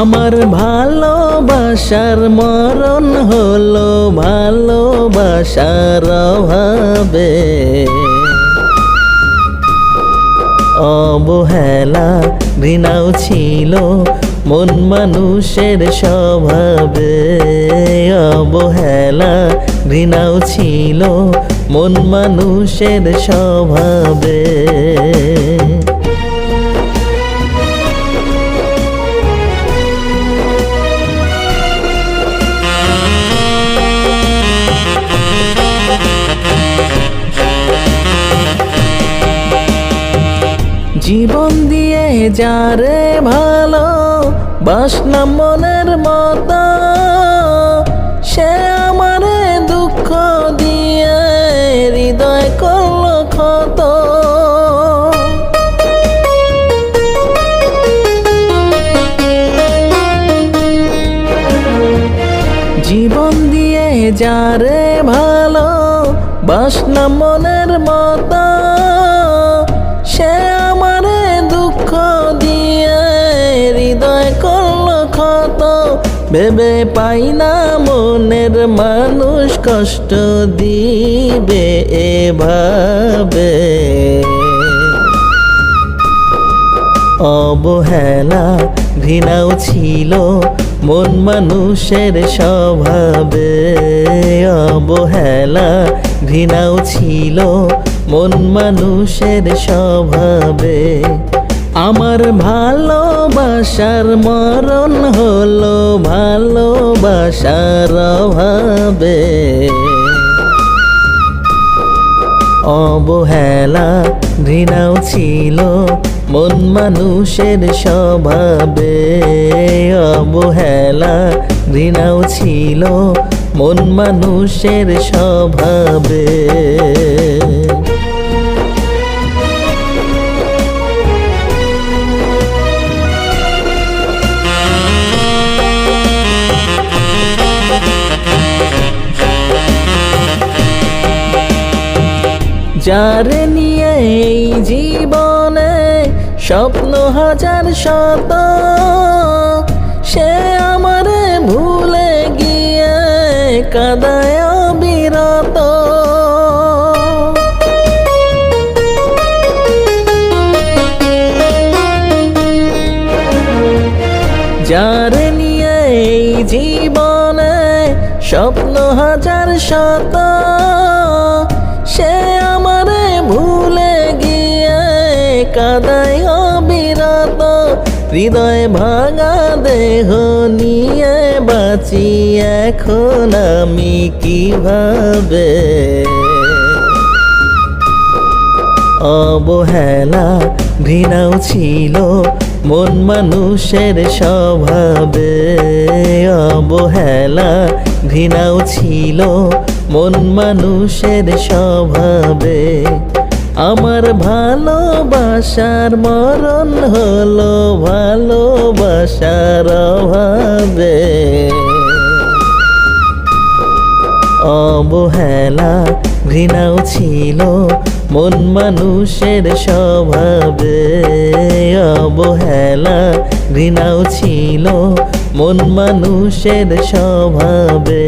আমার ভালোবাসার মরণ হলো ভালোবাসার অভাবে। অবহেলা ঘৃণাও ছিল মন মানুষের স্বভাবে। অবহেলা ঘৃণাও ছিল মন মানুষের স্বভাবে। জীবন দিয়ে যারে ভালো বাসনা মনের মতো। সে আমারে দুঃখ দিয়ে হৃদয় করল ক্ষত। জীবন দিয়ে যারে ভালো বাসনা মনের মতো। ভেবে পাই না মনের মানুষ কষ্ট দিবে এভাবে। অবহেলা, ঘৃণাও ছিল মন মানুষের স্বভাবে। অবহেলা, ঘৃণাও ছিল মন মানুষের স্বভাবে। আমার ভালোবাসার মরণ হলো ভালোবাসার অভাবে। অবহেলা ঘৃণাও ছিল মন মানুষের স্বভাবে। অবহেলা ঘৃণাও ছিল মন মানুষের স্বভাবে। যারে নিয়ে এই জীবনে স্বপ্ন হাজার শত। সে আমারে ভুলে গিয়ে কাদায় বিরত যারে নিয়ে এই জীবনে স্বপ্ন হাজার শত। সে হৃদয় ভাঙা দেহ নিয়ে বাঁচি, এখন আমি কীভাবে? অবহেলা ঘৃণাও ছিল মন মানুষের স্বভাবে। অবহেলা ঘৃণাও ছিল মন মানুষের স্বভাবে। আমার ভালোবাসার মরণ হলো ভালোবাসার অভাবে। অবহেলা, ঘৃণাও ছিল মন মানুষের স্বভাবে। অবহেলা, ঘৃণাও ছিল মন মানুষের স্বভাবে।